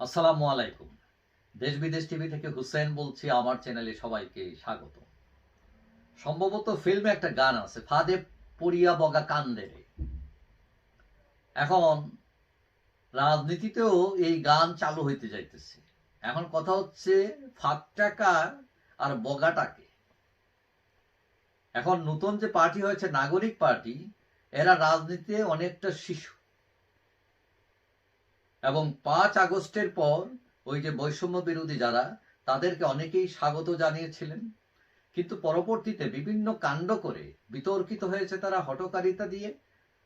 আসসালামু আলাইকুম। দেশ বিদেশ টিভি থেকে হুসেন বলছি, আমার চ্যানেলে সবাইকে স্বাগত। সম্ভবত ফিল্মে একটা গান আছে, ফাদে পড়িয়া বগা কান্দে এখন রাজনীতিতেও এই গান চালু হইতে যাইতেছে। এখন কথা হচ্ছে ফাঁদটাকা আর বগাটাকে। এখন নতুন যে পার্টি হয়েছে, নাগরিক পার্টি, এরা রাজনীতিতে অনেকটা শিশু। এবং পাঁচ আগস্টের পর ওই যে বৈষম্য বিরোধী যারা, তাদেরকে অনেকেই স্বাগত জানিয়েছিলেন। কিন্তু পরবর্তীতে বিভিন্ন কাণ্ড করে বিতর্কিত হয়েছে তারা হটকারিতা দিয়ে,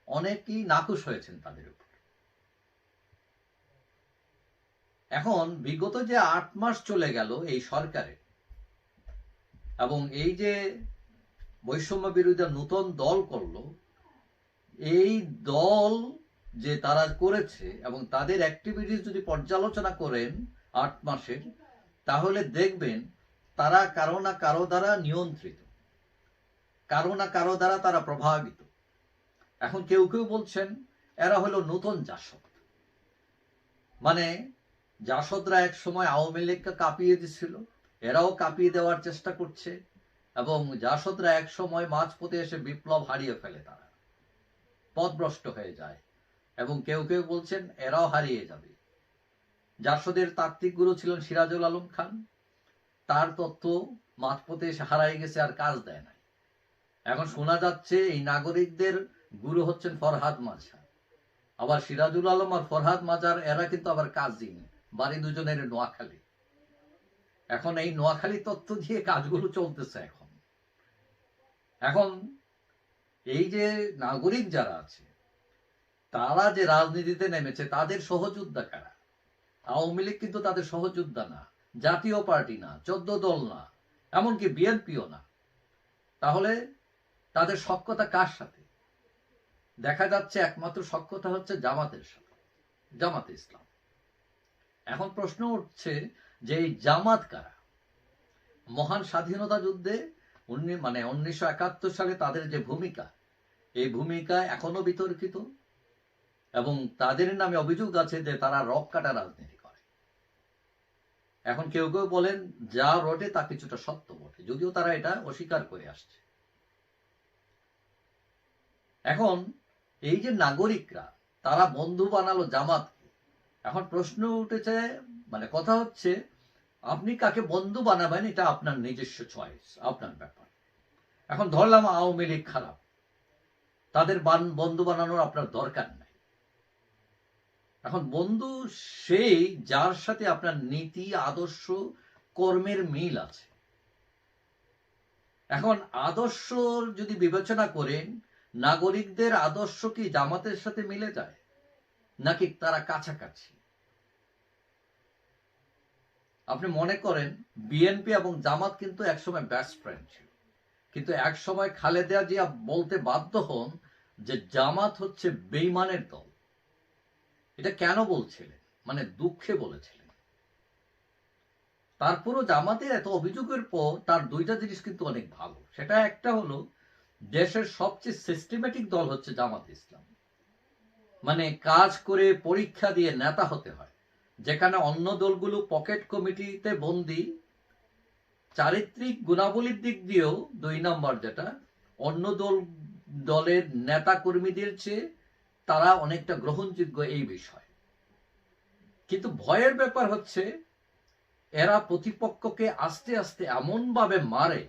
অনেকেই নাকুশ হয়েছেন তাদের উপর। এখন বিগত যে আট মাস চলে গেল এই সরকারে, এবং এই যে বৈষম্য বিরোধী নতুন দল করল, এই দল যে তারা করেছে এবং তাদের অ্যাক্টিভিটিস যদি পর্যালোচনা করেন আট মাসের, তাহলে দেখবেন তারা কারও না কারও দ্বারা নিয়ন্ত্রিত। কারও না কারও দ্বারা তারা প্রভাবিত। এখন কেউ কেউ বলছেন, এরা হলো নতুন জাসদ। মানে জাসদরা এক সময় আওয়ামী লীগকে কাঁপিয়ে দিছিল, এরাও কাঁপিয়ে দেওয়ার চেষ্টা করছে এবং জাসদরা এক সময় মাঝপথে এসে বিপ্লব হারিয়ে ফেলে তারা। পথভ্রষ্ট হয়ে যায়। এবং কেউ কেউ বলছেন এরাও হারিয়ে যাবে। জাসদের তাত্ত্বিক গুরু ছিলেন সিরাজুল আলম খান। তার মাঝপথে এসে হারাই গেছে আর কাজ দেয় নাই। এখন শোনা যাচ্ছে এই নাগরিকদের গুরু হচ্ছেন ফরহাদ মাঝা। আবার সিরাজুল আলম আর ফরহাদ মাজার, এরা কিন্তু আবার কাজ দিন বাড়ি দুজনের নোয়াখালী। এখন এই নোয়াখালী তত্ত্ব দিয়ে কাজগুলো চলতেছে এখন। এখন এই যে নাগরিক যারা আছে তারা যে রাজনীতিতে নেমেছে, তাদের সহযোদ্ধা কারা? আওয়ামী লীগ কিন্তু তাদের সহযোদ্ধা না, জাতীয় পার্টি না, চোদ্দ দল না, এমনকি বিএনপিও না। তাহলে তাদের সক্ষতা কার সাথে? দেখা যাচ্ছে একমাত্র সক্ষতা হচ্ছে জামাতের সাথে, জামাতে ইসলাম। এখন প্রশ্ন উঠছে যে এই জামাত কারা? মহান স্বাধীনতা যুদ্ধে মানে উনিশশো একাত্তর সালে তাদের যে ভূমিকা, এই ভূমিকা এখনও বিতর্কিত? এবং তাদের নামে অভিযোগ আছে যে তারা রক কাটা রাজনীতি করে। এখন কেউ কেউ বলেন, যা রটে তা কিছুটা সত্য বটে, যদিও তারা এটা অস্বীকার করে আসছে। এখন এই যে নাগরিকরা, তারা বন্ধু বানালো জামাতকে। এখন প্রশ্ন উঠেছে মানে কথা হচ্ছে, আপনি কাকে বন্ধু বানাবেন? এটা আপনার নিজস্ব চয়েস আপনার ব্যাপার। এখন ধরলাম আওয়ামী লীগ খারাপ। তাদের বান- বন্ধু বানানোর আপনার দরকার নাই। এখন বন্ধু, সেই যার সাথে আপনার নীতি, আদর্শ, কর্মের মিল আছে। এখন আদর্শ যদি বিবেচনা করেন, নাগরিকদের আদর্শ কি জামাতের সাথে মিলে যায়, নাকি তারা কাছাকাছি? আপনি মনে করেন, বিএনপি এবং জামাত কিন্তু একসময় বেস্ট ফ্রেন্ড ছিল। কিন্তু এক সময় খালেদা জিয়া বলতে বাধ্য হন যে জামাত হচ্ছে বেইমানের দল। এটা কেন বলছিলেন? মানে দুঃখে বলেছিলেন। তারপরও জামাতের এত অভিযোগের পর তার দুইটা জিনিস কিন্তু অনেক ভালো। সেটা একটা হলো, দেশের সবচেয়ে সিস্টেমেটিক দল হচ্ছে জামাত ইসলাম। মানে কাজ করে পরীক্ষা দিয়ে নেতা হতে হয়। যেখানে অন্য দলগুলো পকেট কমিটিতে বন্দি, চারিত্রিক গুণাবলীর দিক দিয়েও দুই নম্বর যেটা, অন্য দল, দলের নেতা কর্মীদের চেয়ে তারা অনেকটা গ্রহণযোগ্য এই বিষয়। কিন্তু ভয়ের ব্যাপার হচ্ছে, এরা প্রতিপক্ষকে আস্তে আস্তে এমন ভাবে মারে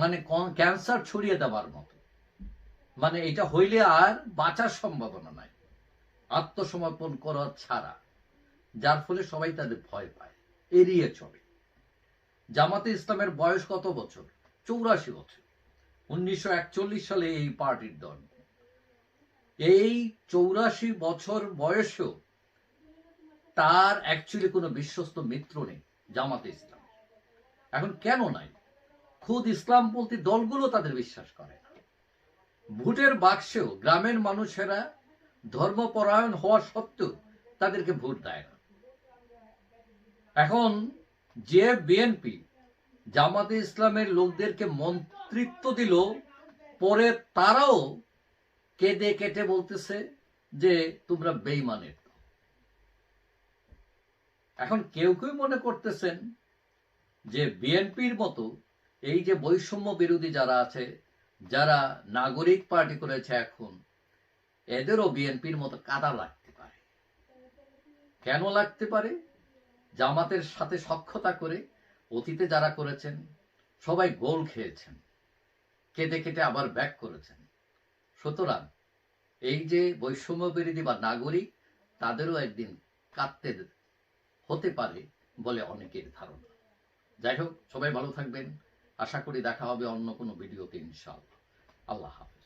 মানে ক্যান্সার ছড়িয়ে দেওয়ার মতো। মানে এটা হইলে আর বাঁচার সম্ভাবনা নাই, আত্মসমর্পণ করা ছাড়া, যার ফলে সবাই তাদের ভয় পায়, এড়িয়ে চলে। জামাতে ইসলামের বয়স কত বছর? চৌরাশি বছর। উনিশশো একচল্লিশ সালে এই পার্টির দল এই চৌরাশি বছর বয়সেও তার অ্যাকচুয়ালি কোনো বিশ্বস্ত মিত্র নেই, জামাতে ইসলাম। এখন কেন নাই? খুদ ইসলামপন্থী দলগুলো তাদের বিশ্বাস করে ভোটের বাক্সেও গ্রামের মানুষেরা ধর্মপরায়ণ হওয়া সত্ত্বেও তাদেরকে ভোট দেয় না। এখন যে বিএনপি জামাতে ইসলামের লোকদেরকে মন্ত্রিত্ব দিল, পরে তারাও কেঁদে কেটে বলতেছে যে, তোমরা বেইমানের এখন কেউ কেউ মনে করতেছেন যে, বিএনপির মতো এই যে বৈষম্য বিরোধী যারা আছে, যারা নাগরিক পার্টি করেছে এখন, এদেরও বিএনপির মতো কাদা লাগতে পারে। কেন লাগতে পারে? জামাতের সাথে সক্ষতা করে অতীতে যারা করেছেন, সবাই গোল খেয়েছেন কেটে কেটে আবার ব্যাক করেছেন। সুতরাং এই যে বৈষম্য বিরোধী বা নাগরিক, তাদেরও একদিন কাঁদতে হতে পারে বলে অনেকের ধারণা। যাই হোক, সবাই ভালো থাকবেন। আশা করি দেখা হবে অন্য কোনো ভিডিওতে ইনশাআল্লাহ। আল্লাহ হাফেজ।